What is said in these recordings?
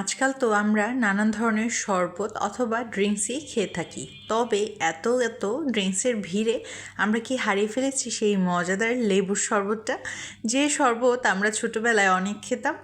আজকাল তো আমরা নানান ধরনের শরবত অথবা ড্রিঙ্কসই খেয়ে থাকি। তবে এত এত ড্রিঙ্কসের ভিড়ে আমরা কি হারিয়ে ফেলেছি সেই মজাদার লেবুর শরবতটা? যে শরবত আমরা ছোটোবেলায় অনেক খেতাম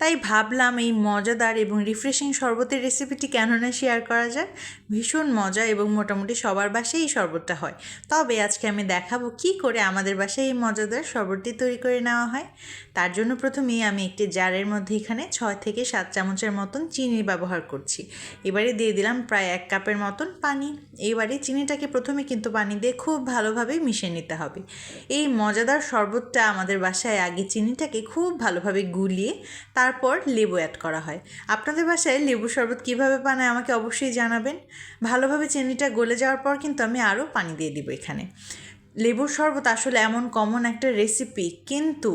তাই ভাবলাম এই মজাদার এবং রিফ্রেশিং শরবতের রেসিপিটি কেন না শেয়ার করা যায় ভীষণ মজা এবং মোটামুটি সবার বাসায় এই শরবতটা হয়। তবে আজকে আমি দেখাবো কি করে আমাদের বাসায় এই মজাদার শরবতটি তৈরি করে নেওয়া হয়। তার জন্য প্রথমেই আমি একটি জারের মধ্যে এখানে ছয় থেকে সাত চামচের মতন চিনি ব্যবহার করছি। এবারে দিয়ে দিলাম প্রায় এক কাপের মতন পানি। এইবারে চিনিটাকে প্রথমে কিন্তু পানি দিয়ে খুব ভালোভাবে মিশিয়ে নিতে হবে। এই মজাদার শরবতটা আমাদের বাসায় আগে চিনিটাকে খুব ভালোভাবে গুলিয়ে তারপর লেবু অ্যাড করা হয়। আপনাদের বাসায় লেবু শরবত কীভাবে বানায় আমাকে অবশ্যই জানাবেন। ভালোভাবে চিনিটা গলে যাওয়ার পর কিন্তু আমি আরও পানি দিয়ে দিব এখানে। লেবুর শরবত আসলে এমন কমন একটা রেসিপি কিন্তু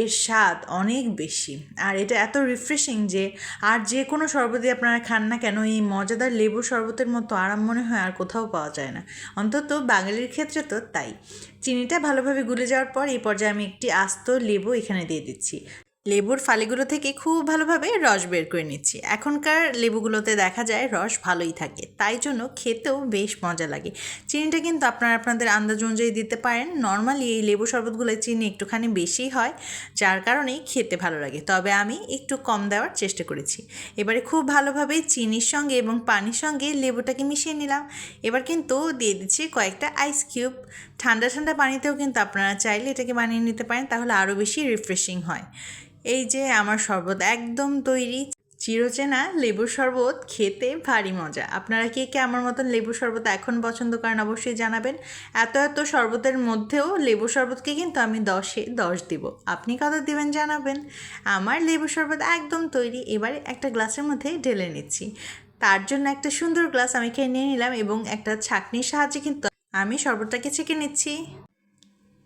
এর স্বাদ অনেক বেশি। আর এটা এত রিফ্রেশিং যে আর যে কোনো শরবতই আপনারা খান না কেন, এই মজাদার লেবু শরবতের মতো আরাম মনে হয় আর কোথাও পাওয়া যায় না। অন্তত বাঙালির ক্ষেত্রে তো তাই। চিনিটা ভালোভাবে গুলে যাওয়ার পর এই পর্যায়ে আমি একটি আস্ত লেবু এখানে দিয়ে দিচ্ছি। লেবুর ফালিগুলো থেকে খুব ভালোভাবে রস বের করে নিচ্ছি। এখনকার লেবুগুলোতে দেখা যায় রস ভালোই থাকে, তাই জন্য খেতেও বেশ মজা লাগে। চিনিটা কিন্তু আপনারা আপনাদের আন্দাজ অনুযায়ী দিতে পারেন। নর্মালি এই লেবু শরবতগুলোয় চিনি একটুখানি বেশি হয়, যার কারণেই খেতে ভালো লাগে। তবে আমি একটু কম দেওয়ার চেষ্টা করেছি। এবারে খুব ভালোভাবে চিনির সঙ্গে এবং পানির সঙ্গে লেবুটাকে মিশিয়ে নিলাম। এবার কিন্তু দিয়ে দিচ্ছি কয়েকটা আইস কিউব ঠান্ডা ঠান্ডা পানিতেও কিন্তু আপনারা চাইলে এটাকে বানিয়ে নিতে পারেন, তাহলে আরও বেশি রিফ্রেশিং হয়। এই যে আমার শরবত একদম তৈরি। চিরচেনা লেবুর শরবত খেতে ভারী মজা। আপনারা কে কে আমার মতন লেবু শরবত এখন পছন্দ করেন অবশ্যই জানাবেন। এত এত শরবতের মধ্যেও লেবু শরবতকে কিন্তু আমি দশে দশ দিব। আপনি কত দিবেন জানাবেন। আমার লেবু শরবত একদম তৈরি। এবারে একটা গ্লাসের মধ্যে ঢেলে নিচ্ছি। তার জন্য একটা সুন্দর গ্লাস আমি খেয়ে নিয়ে নিলাম এবং একটা ছাঁকনির সাহায্যে কিন্তু আমি শরবতটাকে ছেঁকে নিচ্ছি।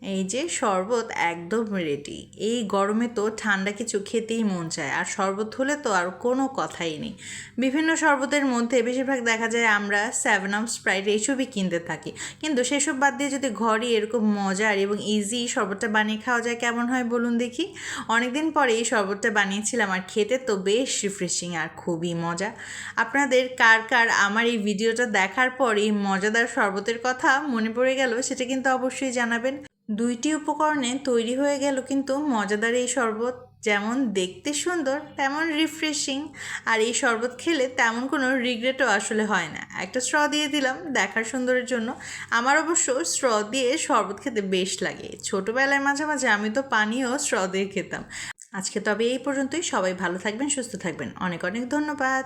এই যে শরবত একদম রেডি এই গরমে তো ঠান্ডা কিছু খেতেই মন চায়, আর শরবত হলে তো আর কোনো কথাই নেই। বিভিন্ন শরবতের মধ্যে বেশিরভাগ দেখা যায় আমরা সেভেন আপ স্প্রাইট এইসবই কিনতে থাকি। কিন্তু সেসব বাদ দিয়ে যদি ঘরে এরকম মজার এবং ইজি শরবতটা বানিয়ে খাওয়া যায়, কেমন হয় বলুন দেখি? অনেকদিন পরে এই শরবতটা বানিয়েছিলাম, আর খেতে তো বেশ রিফ্রেশিং আর খুবই মজা। আপনাদের কার কার আমার এই ভিডিওটা দেখার পর এই মজাদার শরবতের কথা মনে পড়ে গেল, সেটা কিন্তু অবশ্যই জানাবেন। দুইটি উপকরণে তৈরি হয়ে গেল কিন্তু মজাদার এই শরবত। যেমন দেখতে সুন্দর, তেমন রিফ্রেশিং আর এই শরবত খেলে তেমন কোনো রিগ্রেটও আসলে হয় না। একটা স্ট্র দিয়ে দিলাম দেখার সুন্দরের জন্য। আমার অবশ্য স্ট্র দিয়ে শরবত খেতে বেশ লাগে। ছোটোবেলায় মাঝে মাঝে আমি তো পানিও স্ট্র দিয়ে খেতাম। আজকে তবে এই পর্যন্তই। সবাই ভালো থাকবেন, সুস্থ থাকবেন। অনেক অনেক ধন্যবাদ।